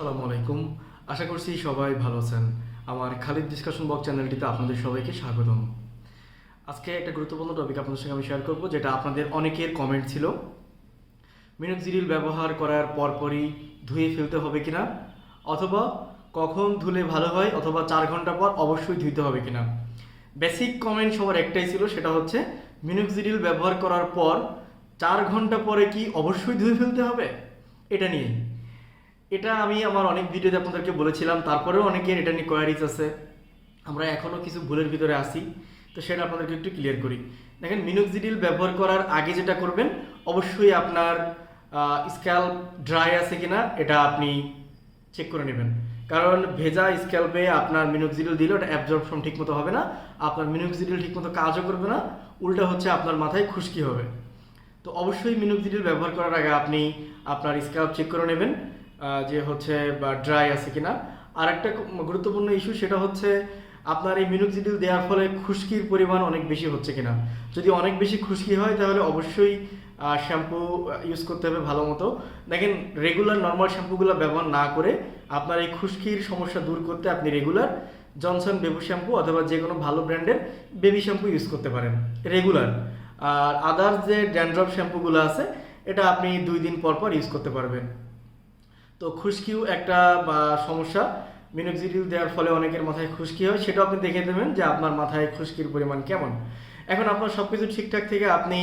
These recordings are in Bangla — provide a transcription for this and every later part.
আসসালামু আলাইকুম। আশা করছি সবাই ভালো আছেন। আমার খালিদ ডিসকাশন বক চ্যানেলটিতে আপনাদের সবাইকে স্বাগতম। আজকে একটা গুরুত্বপূর্ণ টপিক আপনাদের সঙ্গে আমি শেয়ার করব, যেটা আপনাদের অনেকের কমেন্ট ছিল। মিনোক্সিডিল ব্যবহার করার পরপরই ধুয়ে ফেলতে হবে কিনা? অথবা কখন ধুলে ভালো হয়, অথবা চার ঘণ্টা পর অবশ্যই ধুইতে হবে কিনা? বেসিক কমেন্ট সবার একটাই ছিল, সেটা হচ্ছে মিনোক্সিডিল ব্যবহার করার পর চার ঘণ্টা পরে কি অবশ্যই ধুয়ে ফেলতে হবে? এটা নিয়ে এটা আমি আমার অনেক ভিডিওতে আপনাদেরকে বলেছিলাম, তারপরেও অনেকের এটা নিয়ে কোয়ারিজ আছে। আমরা এখনও কিছু ভুলের ভিতরে আসি তো সেটা আপনাদেরকে একটু ক্লিয়ার করি। দেখেন মিনোক্সিডিল ব্যবহার করার আগে যেটা করবেন, অবশ্যই আপনার স্ক্যাল্প ড্রাই আছে কিনা, এটা আপনি চেক করে নেবেন। কারণ ভেজা স্ক্যাল্পে আপনার মিনোক্সিডিল দিলে ওটা অ্যাবজর্পশন ঠিকমতো হবে না, আপনার মিনোক্সিডিল ঠিকমতো কাজও করবে না, উল্টা হচ্ছে আপনার মাথায় খুশকি হবে। তো অবশ্যই মিনোক্সিডিল ব্যবহার করার আগে আপনি আপনার স্ক্যাল্প চেক করে নেবেন। যে হচ্ছে, বা ড্রাই আছে কিনা। আর একটা গুরুত্বপূর্ণ ইস্যু সেটা হচ্ছে, আপনার এই মিনোক্সিডিল দেওয়ার ফলে খুশকির পরিমাণ অনেক বেশি হচ্ছে কিনা। যদি অনেক বেশি খুশকি হয়, তাহলে অবশ্যই শ্যাম্পু ইউজ করতে হবে ভালো মতো। দেখেন রেগুলার নর্মাল শ্যাম্পুগুলো ব্যবহার না করে আপনার এই খুশকির সমস্যা দূর করতে আপনি রেগুলার জনসন বেবি শ্যাম্পু অথবা যে কোনো ভালো ব্র্যান্ডের বেবি শ্যাম্পু ইউজ করতে পারেন। রেগুলার আর আদার্স যে ড্যান্ড্রফ শ্যাম্পুগুলো আছে, এটা আপনি দুই দিন পর পর ইউজ করতে পারবেন। তো খুশকিও একটা বা, সমস্যা। মিনোক্সিডিল দেওয়ার ফলে অনেকের মাথায় খুশকি হয় সেটাও আপনি দেখে দেবেন যে আপনার মাথায় খুশকির পরিমাণ কেমন। এখন আপনার সব কিছু ঠিকঠাক থেকে আপনি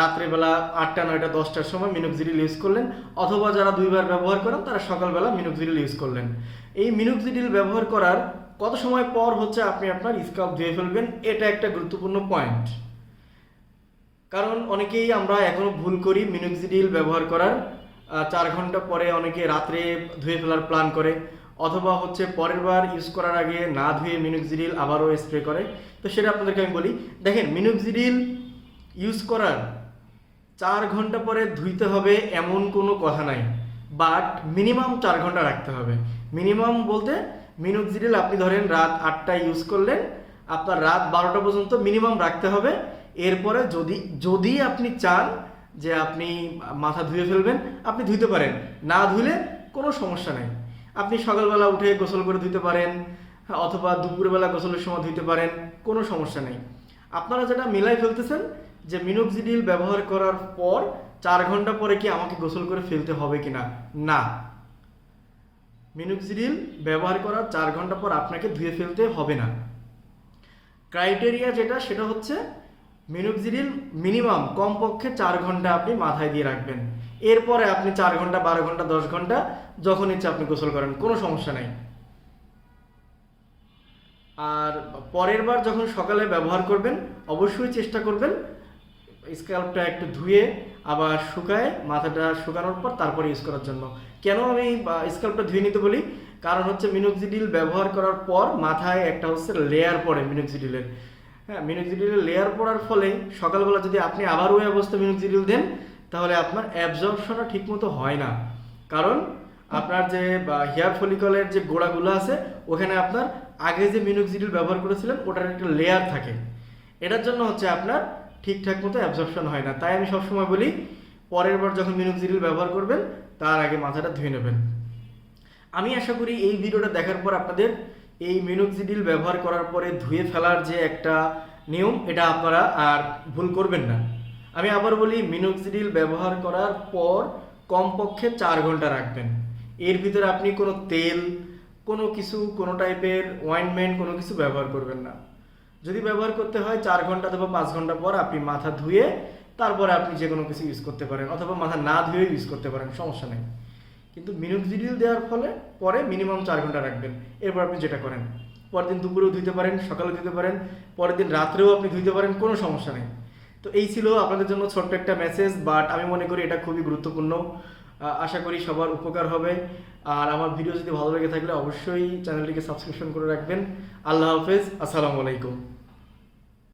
রাত্রেবেলা আটটা নয়টা দশটার সময় মিনোক্সিডিল ইউজ করলেন অথবা যারা দুইবার ব্যবহার করেন তারা সকালবেলা মিনোক্সিডিল ইউজ করলেন। এই মিনোক্সিডিল ব্যবহার করার কত সময় পর হচ্ছে আপনি আপনার স্কাল্প ধুয়ে ফেলবেন এটা একটা গুরুত্বপূর্ণ পয়েন্ট কারণ অনেকেই আমরা এখনও ভুল করি মিনোক্সিডিল ব্যবহার করার চার ঘণ্টা পরে অনেকে রাত্রে ধুয়ে ফেলার প্ল্যান করে, অথবা হচ্ছে পরের বার ইউজ করার আগে না ধুয়ে মিনোক্সিডিল আবারও স্প্রে করে। তো সেটা আপনাদেরকে আমি বলি, দেখেন মিনোক্সিডিল ইউজ করার চার ঘণ্টা পরে ধুইতে হবে এমন কোনো কথা নাই বাট মিনিমাম চার ঘণ্টা রাখতে হবে। মিনিমাম বলতে মিনোক্সিডিল আপনি ধরেন রাত আটটায় ইউজ করলেন, আপনার রাত বারোটা পর্যন্ত মিনিমাম রাখতে হবে। এরপরে যদি যদি আপনি চান যে আপনি মাথা ধুয়ে ফেলবেন, আপনি ধুইতে পারেন। না ধুলে কোনো সমস্যা নেই। আপনি সকালবেলা উঠে গোসল করে ধুতে পারেন, অথবা দুপুরবেলা গোসলের সময় ধুইতে পারেন, কোনো সমস্যা নেই। আপনারা যেটা মিলাই ফেলতেছেন, যে মিনোক্সিডিল ব্যবহার করার পর চার ঘণ্টা পরে কি আমাকে গোসল করে ফেলতে হবে কিনা? না। মিনোক্সিডিল ব্যবহার করার চার ঘণ্টা পর আপনাকে ধুয়ে ফেলতে হবে না। ক্রাইটেরিয়া যেটা, সেটা হচ্ছে মিনোক্সিডিল মিনিমাম কমপক্ষে চার ঘণ্টা আপনি মাথায় দিয়ে রাখবেন। এরপরে আপনি চার ঘণ্টা, বারো ঘণ্টা, দশ ঘণ্টা যখন ইচ্ছে আপনি গোসল করেন, কোনো সমস্যা নেই। আর পরের বার যখন সকালে ব্যবহার করবেন, অবশ্যই চেষ্টা করবেন স্ক্যাল্পটা একটু ধুয়ে আবার শুকায়, মাথাটা শুকানোর পর তারপরে ইউজ করার জন্য। কেন আমি স্ক্যাল্পটা ধুয়ে নিতে বলি? কারণ হচ্ছে মিনোক্সিডিল ব্যবহার করার পর মাথায় একটা হচ্ছে লেয়ার পড়ে মিনোক্সিডিলের। হ্যাঁ মিনোক্সিডিলের লেয়ার পড়ার ফলে সকালবেলা যদি আপনি আবার ওই অবস্থা মিনোক্সিডিল দেন, তাহলে আপনার অ্যাবজর্পশনটা ঠিকমতো হয় না। কারণ আপনার যে হেয়ার ফলিকলের যে গোড়াগুলো আছে, ওখানে আপনার আগে যে মিনোক্সিডিল ব্যবহার করেছিলেন, ওটার একটা লেয়ার থাকে। এটার জন্য হচ্ছে আপনার ঠিকঠাক মতো অ্যাবজর্পশন হয় না। তাই আমি সবসময় বলি, পরের বার যখন মিনোক্সিডিল ব্যবহার করবেন, তার আগে মাথাটা ধুয়ে নেবেন। আমি আশা করি এই ভিডিওটা দেখার পর আপনাদের এই মিনোক্সিডিল ব্যবহার করার পরে ধুয়ে ফেলার যে একটা নিয়ম, এটা আপনারা আর ভুল করবেন না। আমি আবার বলি মিনোক্সিডিল ব্যবহার করার পর কমপক্ষে চার ঘণ্টা রাখবেন। এর ভিতরে আপনি কোনো তেল, কোনো কিছু, কোনো টাইপের ওয়াইনমেন্ট কোনো কিছু ব্যবহার করবেন না। যদি ব্যবহার করতে হয় চার ঘণ্টা অথবা পাঁচ ঘণ্টা পর আপনি মাথা ধুয়ে তারপরে আপনি যে কোনো কিছু ইউজ করতে পারেন, অথবা মাথা না ধুয়ে ইউজ করতে পারেন, সমস্যা নেই। কিন্তু মিনোক্সিডিল দেওয়ার ফলে পরে মিনিমাম চার ঘণ্টা রাখবেন। এরপর আপনি যেটা করেন, পরের দিন দুপুরেও ধুইতে পারেন সকালে ধুইতে পারেন, পরের দিন রাত্রেও আপনি ধুইতে পারেন, কোনো সমস্যা নেই। তো এই ছিল আপনাদের জন্য ছোট্ট একটা মেসেজ বাট আমি মনে করি এটা খুবই গুরুত্বপূর্ণ। আশা করি সবার উপকার হবে। আর আমার ভিডিও যদি ভালো লেগে থাকলে অবশ্যই চ্যানেলটিকে সাবস্ক্রিপশন করে রাখবেন। আল্লাহ হাফেজ, আসসালামু আলাইকুম।